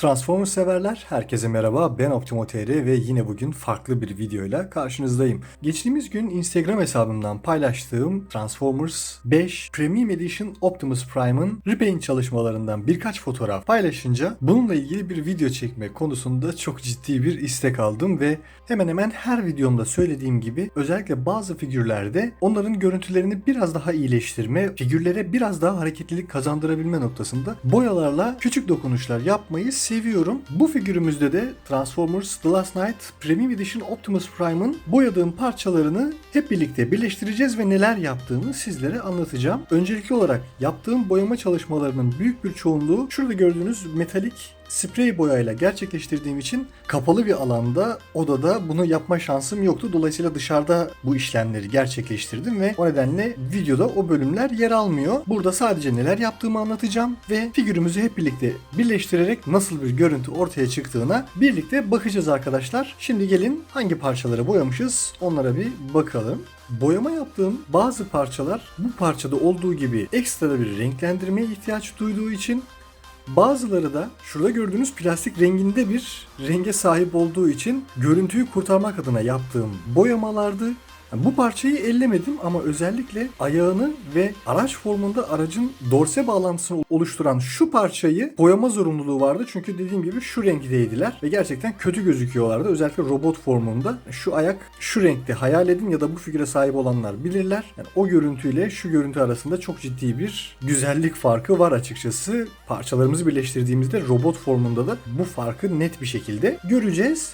Transformers severler, herkese merhaba. Ben Optimo ve yine bugün farklı bir videoyla karşınızdayım. Geçtiğimiz gün Instagram hesabımdan paylaştığım Transformers 5 Premium Edition Optimus Prime'ın repaint çalışmalarından birkaç fotoğraf paylaşınca bununla ilgili bir video çekme konusunda çok ciddi bir istek aldım ve hemen hemen her videomda söylediğim gibi özellikle bazı figürlerde onların görüntülerini biraz daha iyileştirme, figürlere biraz daha hareketlilik kazandırabilme noktasında boyalarla küçük dokunuşlar yapmayı seviyorum. Bu figürümüzde de Transformers The Last Night Premium Edition Optimus Prime'ın boyadığım parçalarını hep birlikte birleştireceğiz ve neler yaptığımı sizlere anlatacağım. Öncelikli olarak yaptığım boyama çalışmalarının büyük bir çoğunluğu şurada gördüğünüz metalik sprey boyayla gerçekleştirdiğim için kapalı bir alanda odada bunu yapma şansım yoktu. Dolayısıyla dışarıda bu işlemleri gerçekleştirdim ve o nedenle videoda o bölümler yer almıyor. Burada sadece neler yaptığımı anlatacağım ve figürümüzü hep birlikte birleştirerek nasıl bir görüntü ortaya çıktığına birlikte bakacağız arkadaşlar. Şimdi gelin hangi parçaları boyamışız onlara bir bakalım. Boyama yaptığım bazı parçalar bu parçada olduğu gibi ekstra bir renklendirmeye ihtiyaç duyduğu için Bazıları da şurada gördüğünüz plastik renginde bir renge sahip olduğu için görüntüyü kurtarmak adına yaptığım boyamalardı. Bu parçayı ellemedim ama özellikle ayağını ve araç formunda aracın dorse bağlantısını oluşturan şu parçayı boyama zorunluluğu vardı. Çünkü dediğim gibi şu renkteydiler ve gerçekten kötü gözüküyorlardı. Özellikle robot formunda. Şu ayak şu renkte hayal edin ya da bu figüre sahip olanlar bilirler. Yani o görüntüyle şu görüntü arasında çok ciddi bir güzellik farkı var açıkçası. Parçalarımızı birleştirdiğimizde robot formunda da bu farkı net bir şekilde göreceğiz.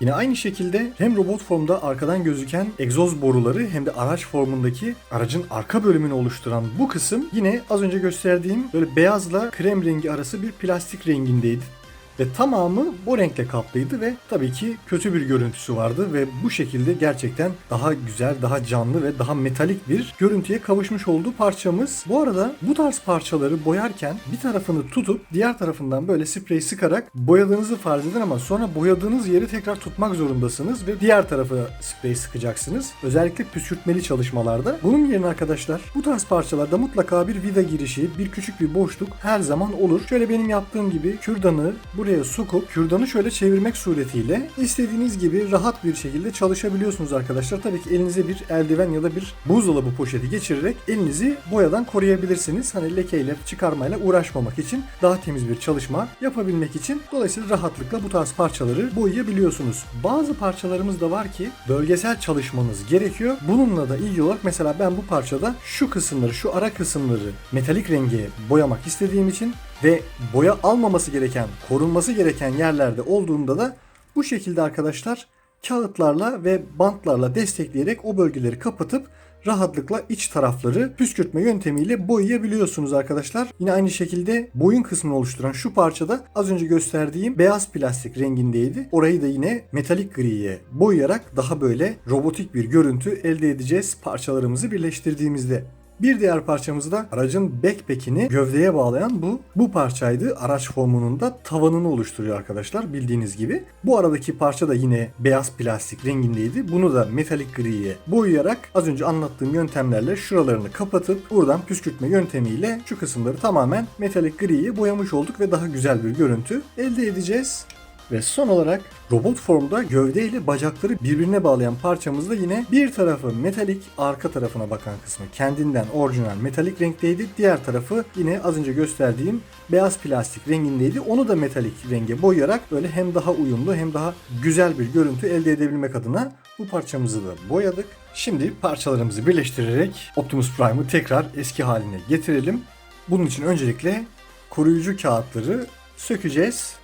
Yine aynı şekilde hem robot formda arkadan gözüken egzoz boruları hem de araç formundaki aracın arka bölümünü oluşturan bu kısım yine az önce gösterdiğim böyle beyazla krem rengi arası bir plastik rengindeydi. Ve tamamı bu renkle kaplıydı ve tabii ki kötü bir görüntüsü vardı ve bu şekilde gerçekten daha güzel, daha canlı ve daha metalik bir görüntüye kavuşmuş olduğu parçamız. Bu arada bu tarz parçaları boyarken bir tarafını tutup diğer tarafından böyle sprey sıkarak boyadığınızı farz edin ama sonra boyadığınız yeri tekrar tutmak zorundasınız ve diğer tarafa sprey sıkacaksınız. Özellikle püskürtmeli çalışmalarda. Bunun yerine arkadaşlar bu tarz parçalarda mutlaka bir vida girişi, bir küçük bir boşluk her zaman olur. Şöyle benim yaptığım gibi kürdanı buraya buraya sokup kürdanı şöyle çevirmek suretiyle istediğiniz gibi rahat bir şekilde çalışabiliyorsunuz arkadaşlar. Tabii ki elinize bir eldiven ya da bir buzdolabı poşeti geçirerek elinizi boyadan koruyabilirsiniz. Hani lekeyle çıkarmayla uğraşmamak için daha temiz bir çalışma yapabilmek için dolayısıyla rahatlıkla bu tarz parçaları boyayabiliyorsunuz. Bazı parçalarımız da var ki bölgesel çalışmanız gerekiyor. Bununla da ilgili olarak mesela ben bu parçada şu kısımları, şu ara kısımları metalik renge boyamak istediğim için ve boya almaması gereken, korunması gereken yerlerde olduğunda da bu şekilde arkadaşlar kağıtlarla ve bantlarla destekleyerek o bölgeleri kapatıp rahatlıkla iç tarafları püskürtme yöntemiyle boyayabiliyorsunuz arkadaşlar. Yine aynı şekilde boyun kısmını oluşturan şu parçada az önce gösterdiğim beyaz plastik rengindeydi. Orayı da yine metalik griye boyayarak daha böyle robotik bir görüntü elde edeceğiz parçalarımızı birleştirdiğimizde. Bir diğer parçamız da aracın backpack'ini gövdeye bağlayan bu bu parçaydı. Araç formunun da tavanını oluşturuyor arkadaşlar bildiğiniz gibi. Bu aradaki parça da yine beyaz plastik rengindeydi. Bunu da metalik griye boyayarak az önce anlattığım yöntemlerle şuralarını kapatıp buradan püskürtme yöntemiyle şu kısımları tamamen metalik griye boyamış olduk ve daha güzel bir görüntü elde edeceğiz. Ve son olarak robot formda gövde ile bacakları birbirine bağlayan parçamızda yine bir tarafı metalik, arka tarafına bakan kısmı kendinden orijinal metalik renkteydi. Diğer tarafı yine az önce gösterdiğim beyaz plastik rengindeydi. Onu da metalik renge boyayarak böyle hem daha uyumlu hem daha güzel bir görüntü elde edebilmek adına bu parçamızı da boyadık. Şimdi parçalarımızı birleştirerek Optimus Prime'ı tekrar eski haline getirelim. Bunun için öncelikle koruyucu kağıtları sökeceğiz.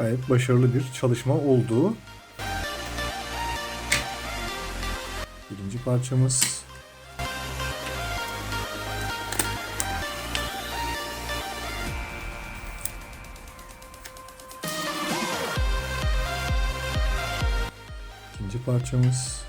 Gayet başarılı bir çalışma oldu. Birinci parçamız. İkinci parçamız.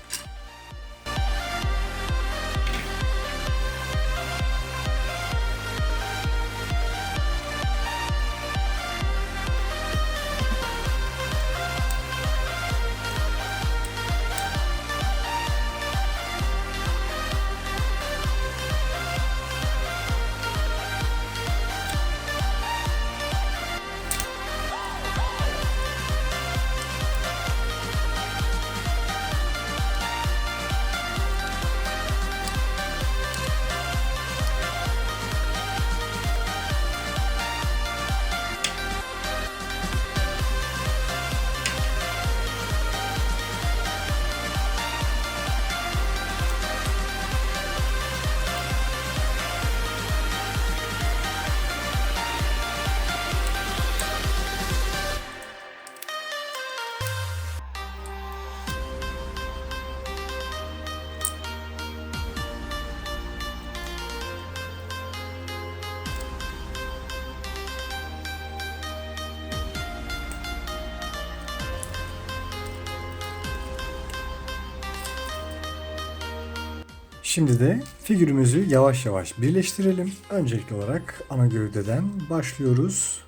Şimdi de figürümüzü yavaş yavaş birleştirelim. Öncelikli olarak ana gövdeden başlıyoruz.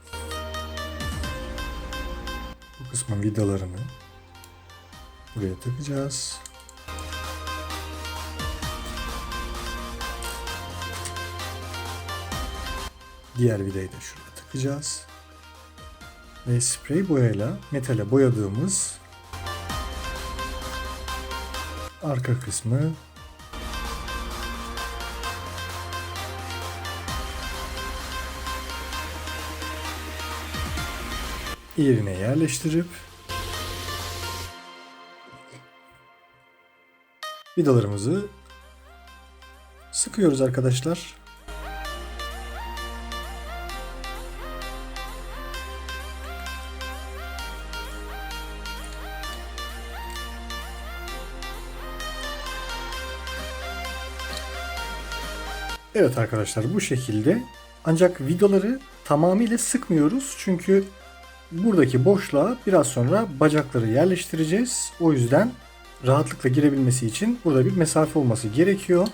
Bu kısmın vidalarını buraya takacağız. Diğer vidayı da şuraya takacağız. Ve sprey boyayla metale boyadığımız arka kısmı yerine yerleştirip vidalarımızı sıkıyoruz arkadaşlar. Evet arkadaşlar bu şekilde ancak vidaları tamamıyla sıkmıyoruz çünkü buradaki boşluğa biraz sonra bacakları yerleştireceğiz. O yüzden rahatlıkla girebilmesi için burada bir mesafe olması gerekiyor.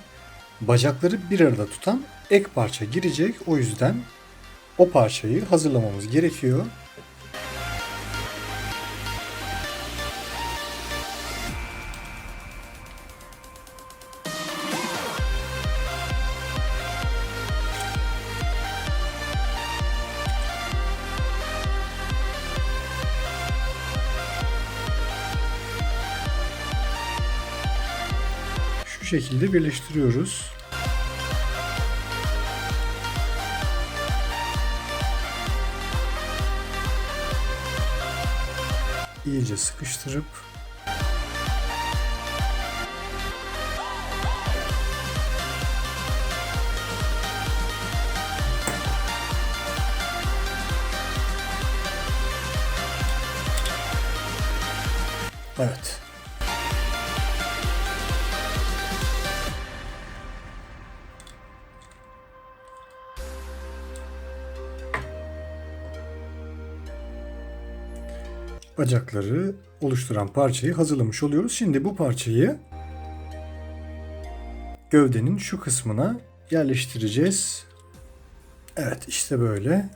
Bacakları bir arada tutan ek parça girecek. O yüzden o parçayı hazırlamamız gerekiyor. Şekilde birleştiriyoruz. İyice sıkıştırıp bacakları oluşturan parçayı hazırlamış oluyoruz. Şimdi bu parçayı gövdenin şu kısmına yerleştireceğiz. Evet işte böyle.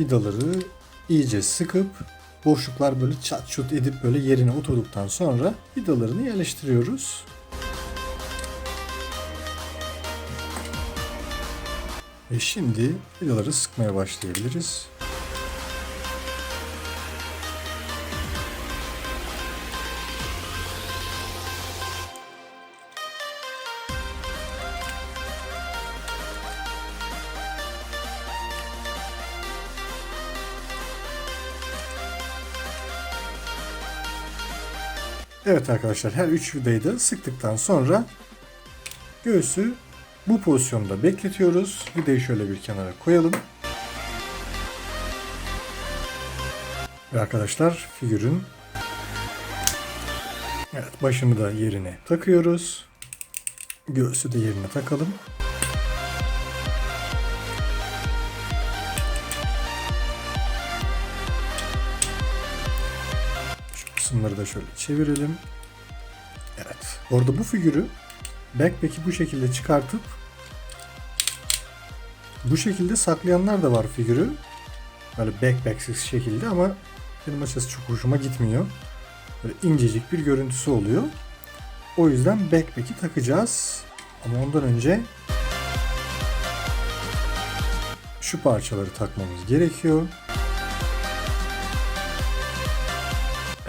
Vidaları iyice sıkıp boşluklar böyle çat çut edip böyle yerine oturduktan sonra vidalarını yerleştiriyoruz. Ve şimdi vidaları sıkmaya başlayabiliriz. Evet arkadaşlar her üç vidayı da sıktıktan sonra göğsü bu pozisyonda bekletiyoruz. Vidayı şöyle bir kenara koyalım. Ve arkadaşlar figürün evet başını da yerine takıyoruz. Göğsü de yerine takalım. Kısımları da şöyle çevirelim. Evet. Orada bu figürü backpack'i bu şekilde çıkartıp bu şekilde saklayanlar da var figürü. Böyle backpacksiz şekilde ama benim açıkçası çok hoşuma gitmiyor. Böyle incecik bir görüntüsü oluyor. O yüzden backpack'i takacağız. Ama ondan önce şu parçaları takmamız gerekiyor.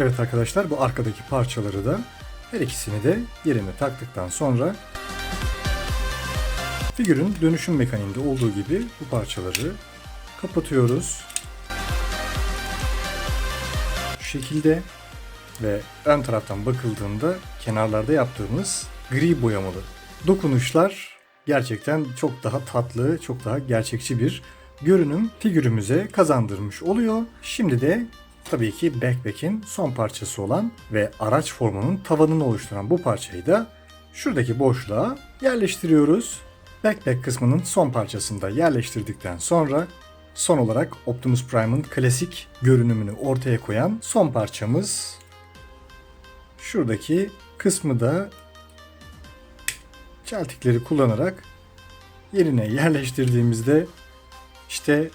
Evet arkadaşlar bu arkadaki parçaları da her ikisini de yerine taktıktan sonra figürün dönüşüm mekaniğinde olduğu gibi bu parçaları kapatıyoruz. Şu şekilde ve ön taraftan bakıldığında kenarlarda yaptığımız gri boyamalı dokunuşlar gerçekten çok daha tatlı, çok daha gerçekçi bir görünüm figürümüze kazandırmış oluyor. Şimdi de tabii ki backpack'in son parçası olan ve araç formunun tavanını oluşturan bu parçayı da şuradaki boşluğa yerleştiriyoruz. Backpack kısmının son parçasını da yerleştirdikten sonra son olarak Optimus Prime'ın klasik görünümünü ortaya koyan son parçamız şuradaki kısmı da çeltikleri kullanarak yerine yerleştirdiğimizde işte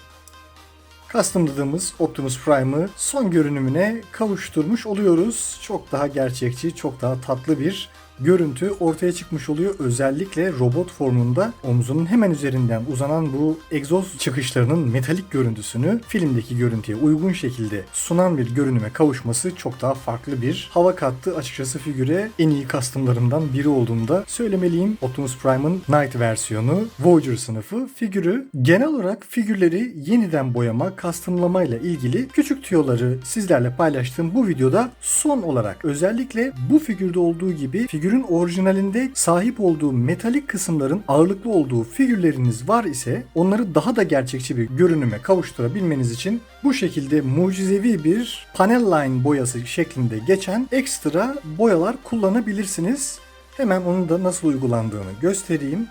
customladığımız Optimus Prime'ı son görünümüne kavuşturmuş oluyoruz. Çok daha gerçekçi, çok daha tatlı bir görüntü ortaya çıkmış oluyor. Özellikle robot formunda omzunun hemen üzerinden uzanan bu egzoz çıkışlarının metalik görüntüsünü filmdeki görüntüye uygun şekilde sunan bir görünüme kavuşması çok daha farklı bir hava kattı. Açıkçası figüre en iyi customlarımdan biri olduğunda söylemeliyim. Optimus Prime'ın Night versiyonu Voyager sınıfı figürü genel olarak figürleri yeniden boyama, customlama ile ilgili küçük tüyoları sizlerle paylaştığım bu videoda son olarak özellikle bu figürde olduğu gibi figürün orijinalinde sahip olduğu metalik kısımların ağırlıklı olduğu figürleriniz var ise onları daha da gerçekçi bir görünüme kavuşturabilmeniz için bu şekilde mucizevi bir panel line boyası şeklinde geçen ekstra boyalar kullanabilirsiniz. Hemen onun da nasıl uygulandığını göstereyim.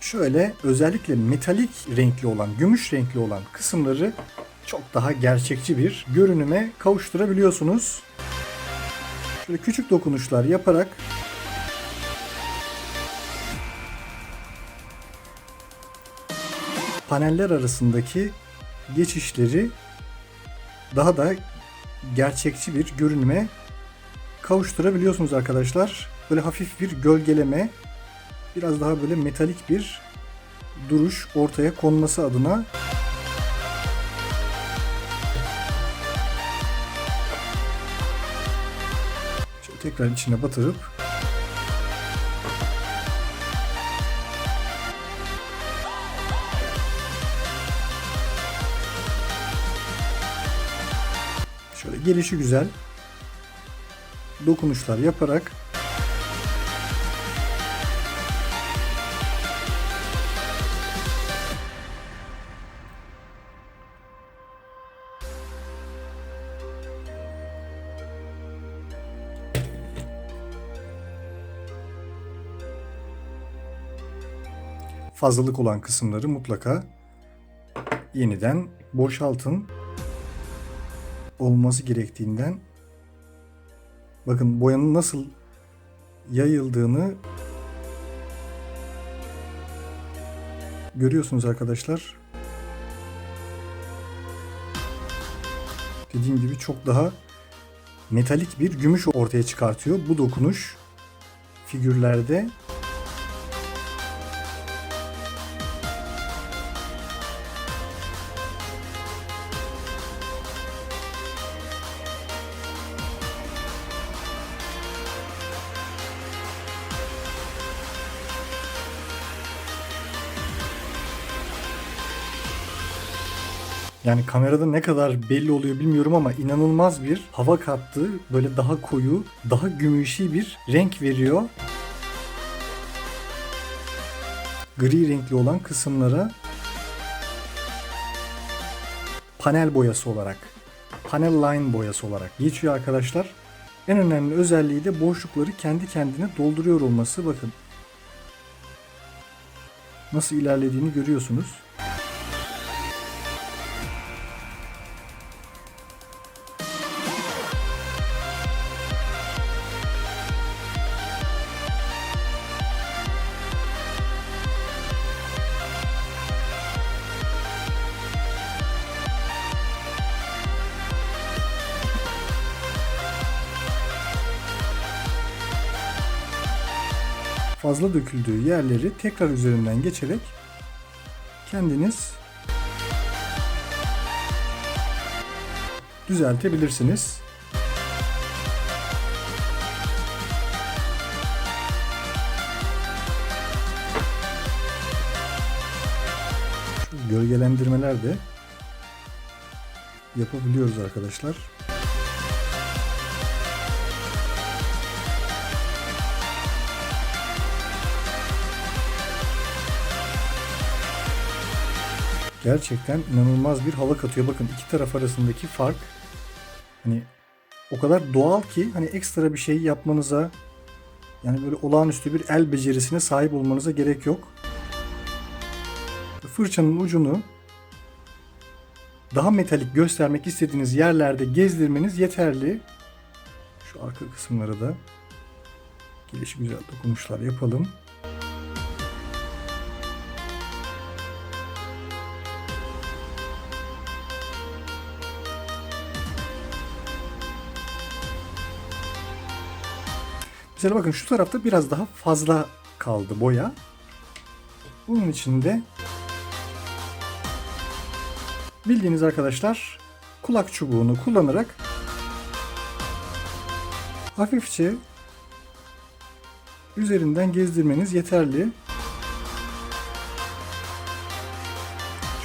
Şöyle özellikle metalik renkli olan, gümüş renkli olan kısımları çok daha gerçekçi bir görünüme kavuşturabiliyorsunuz. Şöyle küçük dokunuşlar yaparak paneller arasındaki geçişleri daha da gerçekçi bir görünüme kavuşturabiliyorsunuz arkadaşlar. Böyle hafif bir gölgeleme, biraz daha böyle metalik bir duruş ortaya konması adına tekrar içine batırıp şöyle gelişi güzel dokunuşlar yaparak fazlalık olan kısımları mutlaka yeniden boşaltın. Olması gerektiğinden bakın boyanın nasıl yayıldığını görüyorsunuz arkadaşlar. Dediğim gibi çok daha metalik bir gümüş ortaya çıkartıyor bu dokunuş figürlerde. Yani kamerada ne kadar belli oluyor bilmiyorum ama inanılmaz bir hava kattı. Böyle daha koyu, daha gümüşi bir renk veriyor. Gri renkli olan kısımlara panel boyası olarak, panel line boyası olarak geçiyor arkadaşlar. En önemli özelliği de boşlukları kendi kendine dolduruyor olması. Bakın nasıl ilerlediğini görüyorsunuz. Fazla döküldüğü yerleri tekrar üzerinden geçerek kendiniz düzeltebilirsiniz. Gölgelendirmeler de yapabiliyoruz arkadaşlar. Gerçekten inanılmaz bir hava katıyor. Bakın iki taraf arasındaki fark hani o kadar doğal ki hani ekstra bir şey yapmanıza yani böyle olağanüstü bir el becerisine sahip olmanıza gerek yok. Fırçanın ucunu daha metalik göstermek istediğiniz yerlerde gezdirmeniz yeterli. Şu arka kısımları da gelişi güzel dokunuşlar yapalım. Mesela bakın şu tarafta biraz daha fazla kaldı boya. Bunun için de bildiğiniz arkadaşlar kulak çubuğunu kullanarak hafifçe üzerinden gezdirmeniz yeterli.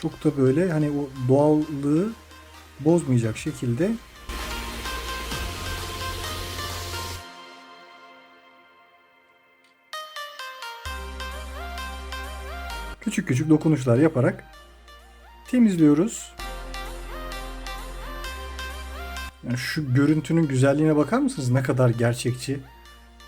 Çok da böyle hani o doğallığı bozmayacak şekilde küçük küçük dokunuşlar yaparak temizliyoruz. Yani şu görüntünün güzelliğine bakar mısınız? Ne kadar gerçekçi.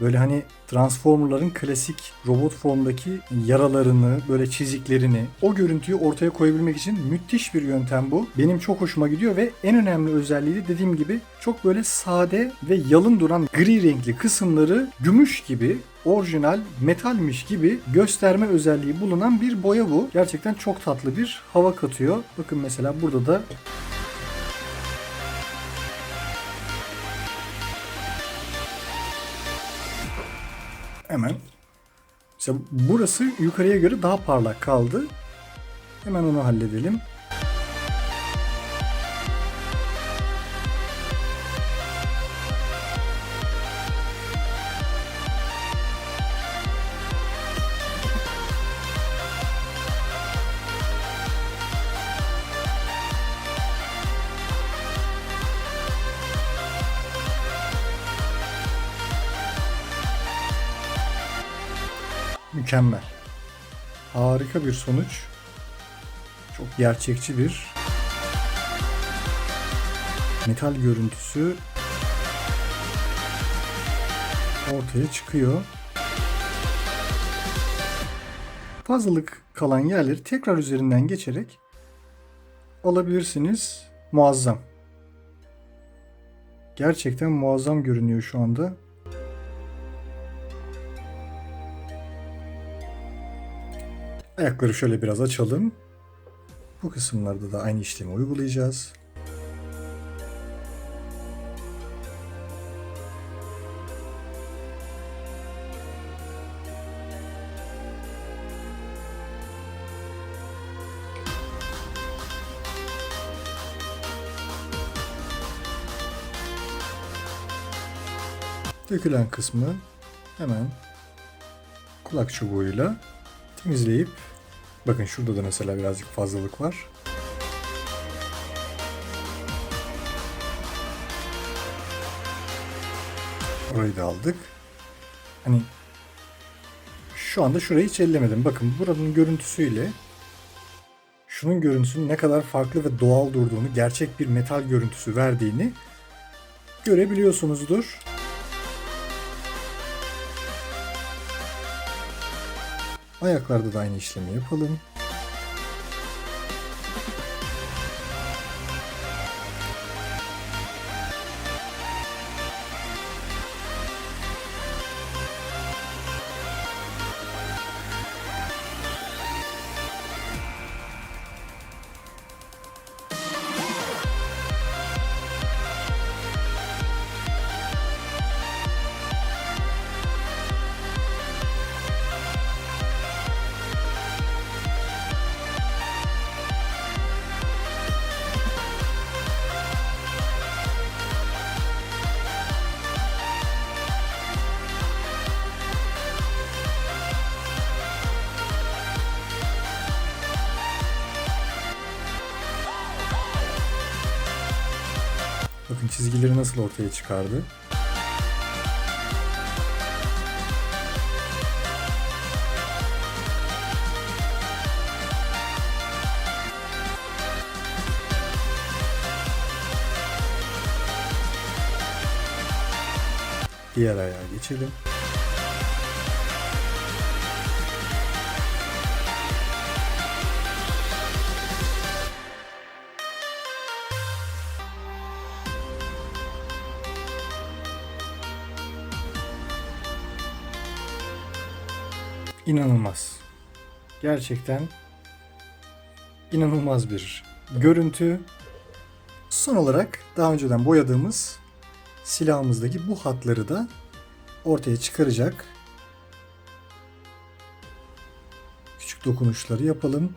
Böyle hani Transformer'ların klasik robot formdaki yaralarını, böyle çiziklerini, o görüntüyü ortaya koyabilmek için müthiş bir yöntem bu. Benim çok hoşuma gidiyor ve en önemli özelliği de dediğim gibi çok böyle sade ve yalın duran gri renkli kısımları gümüş gibi orijinal metalmiş gibi gösterme özelliği bulunan bir boya bu. Gerçekten çok tatlı bir hava katıyor. Bakın mesela burada da hemen mesela burası yukarıya göre daha parlak kaldı. Hemen onu halledelim. Mükemmel. Harika bir sonuç. Çok gerçekçi bir metal görüntüsü ortaya çıkıyor. Fazlalık kalan yerleri tekrar üzerinden geçerek alabilirsiniz. Muazzam. Gerçekten muazzam görünüyor şu anda. Ayakları şöyle biraz açalım. Bu kısımlarda da aynı işlemi uygulayacağız. Dökülen kısmı hemen kulak çubuğuyla temizleyip bakın şurada da mesela birazcık fazlalık var. Orayı da aldık. Hani şu anda şurayı hiç ellemedim. Bakın buranın görüntüsüyle şunun görüntüsünün ne kadar farklı ve doğal durduğunu, gerçek bir metal görüntüsü verdiğini görebiliyorsunuzdur. Ayaklarda da aynı işlemi yapalım. Bakın çizgileri nasıl ortaya çıkardı. Diğer ayağa geçelim. İnanılmaz. Gerçekten inanılmaz bir görüntü. Son olarak daha önceden boyadığımız silahımızdaki bu hatları da ortaya çıkaracak küçük dokunuşları yapalım.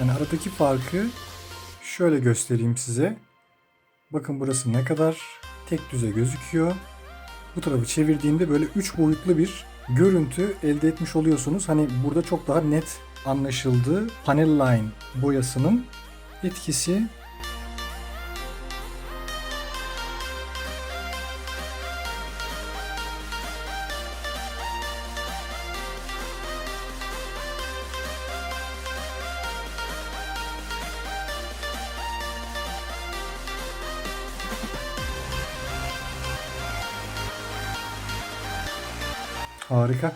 Yani aradaki farkı şöyle göstereyim size. Bakın burası ne kadar tek düze gözüküyor. Bu tarafı çevirdiğimde böyle 3 boyutlu bir görüntü elde etmiş oluyorsunuz. Hani burada çok daha net anlaşıldı. Panel line boyasının etkisi harika.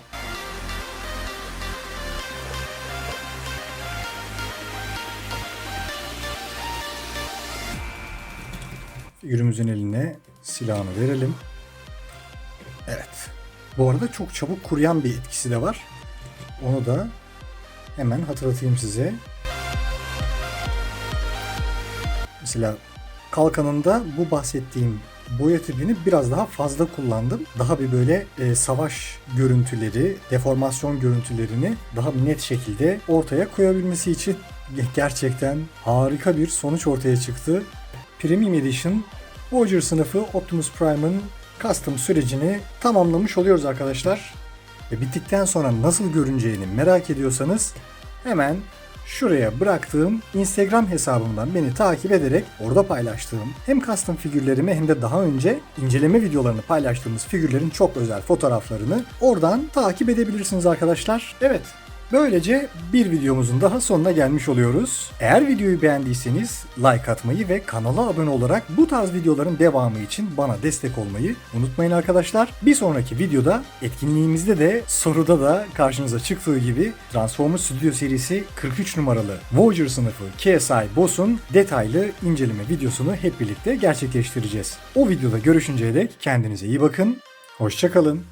Figürümüzün eline silahını verelim. Evet. Bu arada çok çabuk kuruyan bir etkisi de var. Onu da hemen hatırlatayım size. Mesela kalkanında bu bahsettiğim boya tipini biraz daha fazla kullandım. Daha bir böyle e, savaş görüntüleri, deformasyon görüntülerini daha net şekilde ortaya koyabilmesi için gerçekten harika bir sonuç ortaya çıktı. Premium Edition Voyager sınıfı Optimus Prime'ın custom sürecini tamamlamış oluyoruz arkadaşlar. Ve bittikten sonra nasıl görüneceğini merak ediyorsanız hemen şuraya bıraktığım Instagram hesabımdan beni takip ederek orada paylaştığım hem custom figürlerimi hem de daha önce inceleme videolarını paylaştığımız figürlerin çok özel fotoğraflarını oradan takip edebilirsiniz arkadaşlar. Evet Böylece bir videomuzun daha sonuna gelmiş oluyoruz. Eğer videoyu beğendiyseniz like atmayı ve kanala abone olarak bu tarz videoların devamı için bana destek olmayı unutmayın arkadaşlar. Bir sonraki videoda etkinliğimizde de soruda da karşınıza çıktığı gibi Transformers Studio serisi 43 numaralı Voyager sınıfı KSI Boss'un detaylı inceleme videosunu hep birlikte gerçekleştireceğiz. O videoda görüşünceye dek kendinize iyi bakın. Hoşçakalın.